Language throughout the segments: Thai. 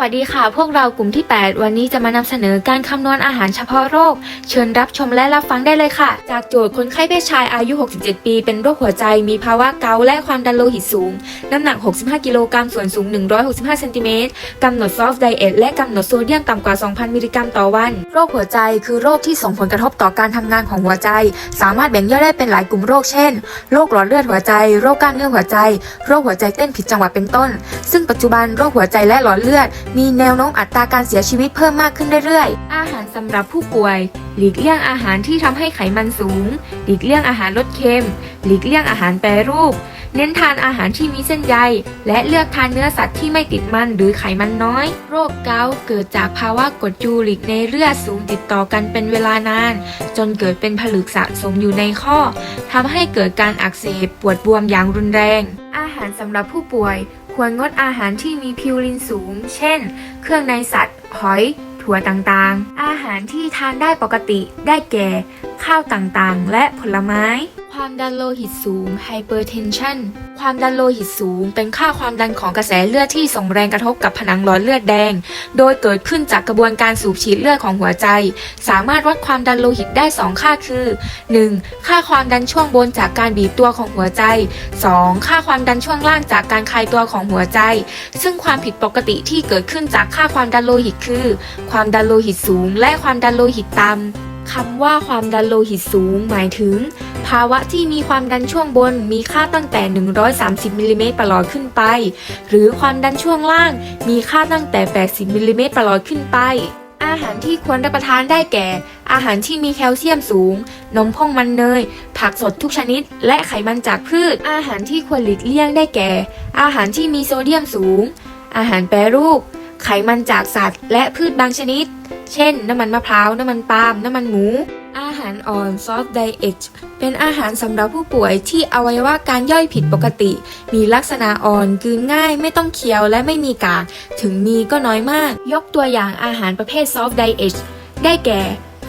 วัสดีค่ะ พวกเรากลุ่มที่ 8 วันนี้จะมานำเสนอการคำนวณอาหารเฉพาะโรค เชิญรับชมและรับฟังได้เลยค่ะ จากโจทย์คนไข้เพศชายอายุ 67 ปี เป็นโรคหัวใจ มีภาวะเกาและความดันโลหิตสูง น้ำหนัก 65 กิโลกรัม ส่วนสูง 165เซนติเมตรกำหนดซอฟต์ไดเอทและกำหนดโซเดียมต่ำกว่า 2,000 มิลลิกรัมต่อวัน โรคหัวใจคือโรคที่ส่งผลกระทบต่อการทำงานของหัวใจ สามารถแบ่งย่อยได้เป็นหลายกลุ่มโรค เช่น โรคหลอดเลือดหัวใจ โรคกล้ามเนื้อหัวใจ โรคหัวใจเต้นผิดจังหวะเป็นต้น ซึ่งปัจจุบันโรคหัวใจและหลอดเลือดมีแนวโน้มอัตราการเสียชีวิตเพิ่มมากขึ้นเรื่อยๆ อาหารสำหรับผู้ป่วย หลีกเลี่ยงอาหารที่ทำให้ไขมันสูง หลีกเลี่ยงอาหารรสเค็ม หลีกเลี่ยงอาหารแปรรูป เน้นทานอาหารที่มีเส้นใย และเลือกทานเนื้อสัตว์ที่ไม่ติดมันหรือไขมันน้อย โรคเกาต์เกิดจากภาวะกรดยูริกในเลือดสูงติดต่อกันเป็นเวลานาน จนเกิดเป็นผลึกสะสมอยู่ในข้อทำให้เกิดการอักเสบปวดบวมอย่างรุนแรง อาหารสำหรับผู้ป่วย ควรงดอาหารที่มีพิวรินสูง เช่น เครื่องในสัตว์ หอย ถั่วต่างๆ อาหารที่ทานได้ปกติ ได้แก่ ข้าวต่างๆ และผลไม้ ความดันโลหิตสูง hypertension ความดันโลหิตสูง เป็นค่าความดันของกระแสเลือดที่ส่งแรงกระทบกับผนังหลอดเลือดแดง โดยเกิดขึ้นจากกระบวนการสูบฉีดเลือดของหัวใจ สามารถวัดความดันโลหิตได้ 2 ค่าคือ 1. ค่าความดันช่วงบนจากการบีบตัวของหัวใจ 2. ค่าความดันช่วงล่างจากการคลายตัวของหัวใจ ซึ่งความผิดปกติที่เกิดขึ้นจากค่าความดันโลหิตคือ ความดันโลหิตสูง และความดันโลหิตต่ำคำว่าความดันโลหิตสูง หมายถึง ภาวะที่มีความดันช่วงบนมีค่าตั้งแต่ 130มิลลิเมตรประหลอดขึ้นไป หรือความดันช่วงล่างมีค่าตั้งแต่ 80มิลลิเมตรประหลอดขึ้นไปอาหารที่ควรรับประทานได้แก่ อาหารที่มีแคลเซียมสูง นมพองมันเนย ผักสดทุกชนิด และไขมันจากพืช อาหารที่ควรหลีกเลี่ยงได้แก่ อาหารที่มีโซเดียมสูง อาหารแปรรูป ไขมันจากสัตว์ และพืชบางชนิด เช่น น้ำมันมะพร้าว น้ำมันปาล์ม น้ำมันหมู อาหารอ่อน soft diet เป็นอาหารสำหรับผู้ป่วยที่อวัยวะการย่อยผิดปกติ มีลักษณะอ่อนกืนง่าย ไม่ต้องเคี้ยวและไม่มีกาก ถึงมีก็น้อยมาก ยกตัวอย่างอาหารประเภท soft diet ได้แก่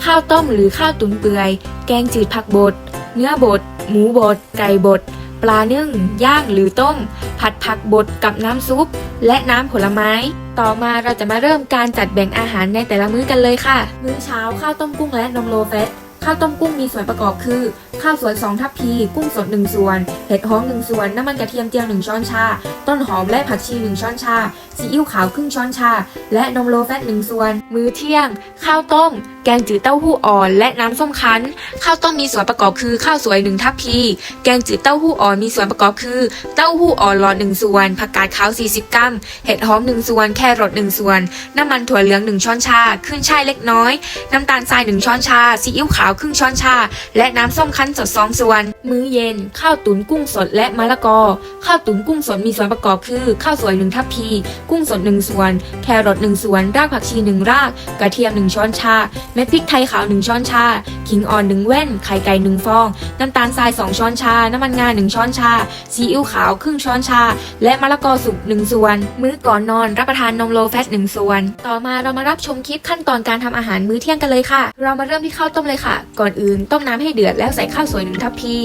ข้าวต้มหรือข้าวตุ๋นเปื่อย แกงจืดผักบด เนื้อบด หมูบด ไก่บด ปลานึ่ง ย่างหรือต้ม ผัดผักบดกับน้ำซุป และน้ำผลไม้ต่อมาเราจะมาเริ่มการจัดแบ่งอาหารในแต่ละมื้อกันเลยค่ะ มื้อเช้าข้าวต้มกุ้งและนมโลเฟส ข้าวต้มกุ้งมีส่วนประกอบคือ ข้าวสวย2ทัพพี กุ้งสด 1 ส่วน เห็ดหอม 1 ส่วน น้ำมันกระเทียมเจียว 1 ช้อนชา ต้นหอมและผักชี 1 ช้อนชา ซีอิ๊วขาวครึ่งช้อนชา และนมโลแฟต1ส่วน มื้อเที่ยง ข้าวต้ม แกงจืดเต้าหู้อ่อน และน้ำส้มคั้น ข้าวต้มมีส่วนประกอบคือข้าวสวย 1 ทัพพี แกงจืดเต้าหู้อ่อนมีส่วนประกอบคือ เต้าหู้อ่อนหลอด1ส่วน ผักกาดขาว 40 กรัม เห็ดหอม 1 ส่วน แครอท1ส่วน น้ำมันถั่วเหลือง 1 ช้อนชา ขึ้นช่ายเล็กน้อย น้ำตาลทราย 1 ช้อนชา ซีอิ๊วขาวครึ่งช้อนชา และน้ำส้มคั้นสด2ส่วน มื้อเย็น ข้าวตุ๋นกุ้งสดและมะละกอ ข้าวตุ๋นกุ้งสดมีส่วนประกอบคือ ข้าวสวย1ทัพพี กุ้งสด1ส่วน แครอท1ส่วน รากผักชี1ราก กระเทียม1ช้อนชา เม็ดพริกไทยขาว1ช้อนชา ขิงอ่อน1แว่น ไข่ไก่1ฟอง น้ำตาลทราย2ช้อนชา น้ำมันงา1ช้อนชา ซีอิ๊วขาวครึ่งช้อนชา และมะละกอสุก1ส่วน มื้อก่อนนอนรับประทานนมโลแฟต1ส่วน ต่อมาเรามารับชมคลิปขั้นตอนการทำอาหารมื้อเที่ยงกันเลยค่ะ เรามาเริ่มที่ข้าวต้มเลยค่ะ ก่อนอื่นต้มน้ำให้เดือดแล้วใส่ข้าวสวยหนึ่งทัพพี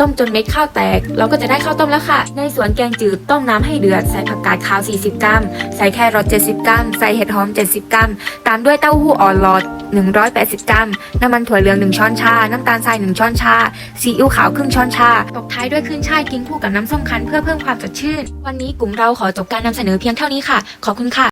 ต้มจนเม็ดข้าวแตก เราก็จะได้ข้าวต้มแล้วค่ะ ในสวนแกงจืดต้มน้ำให้เดือด ใส่ผักกาดขาว 40 กรัม ใส่แครอท70 กรัม ใส่เห็ดหอม 70 กรัม ตามด้วยเต้าหู้อ่อนหลอด 180 กรัม น้ำมันถั่วเหลือง 1 ช้อนชา น้ำตาลทราย 1 ช้อนชา ซีอิ๊วขาวครึ่งช้อนชา ตกท้ายด้วยขึ้นช่ายกินคู่กับน้ำส้มคั้นเพื่อเพิ่มความสดชื่น วันนี้กลุ่มเราขอจบการนำเสนอเพียงเท่านี้ค่ะ ขอบคุณค่ะ